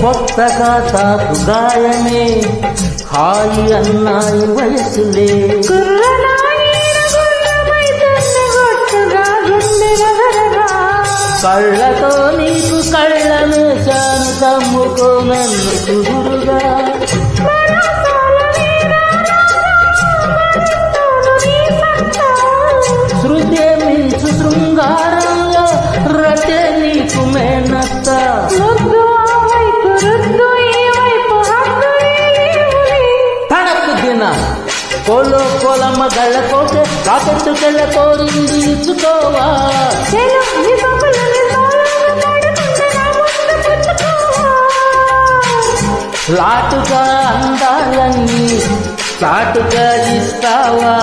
కొత్తగా తాకు గాయమే హాయి అన్నాయి వయసులే. కళ్ళతో నీకు కళ్ళను చాను కమ్ముకో నన్ను కుదురుగా శృతి మించు శృంగారంలో దిన కోలో కోలమ్మ గళ్ళ కోటే కాకెత్తుకెళ్ళ కోరింది ఇచ్చుకోవా. లాటుగా అందాలన్నీ చాటుగా ఇస్తావా.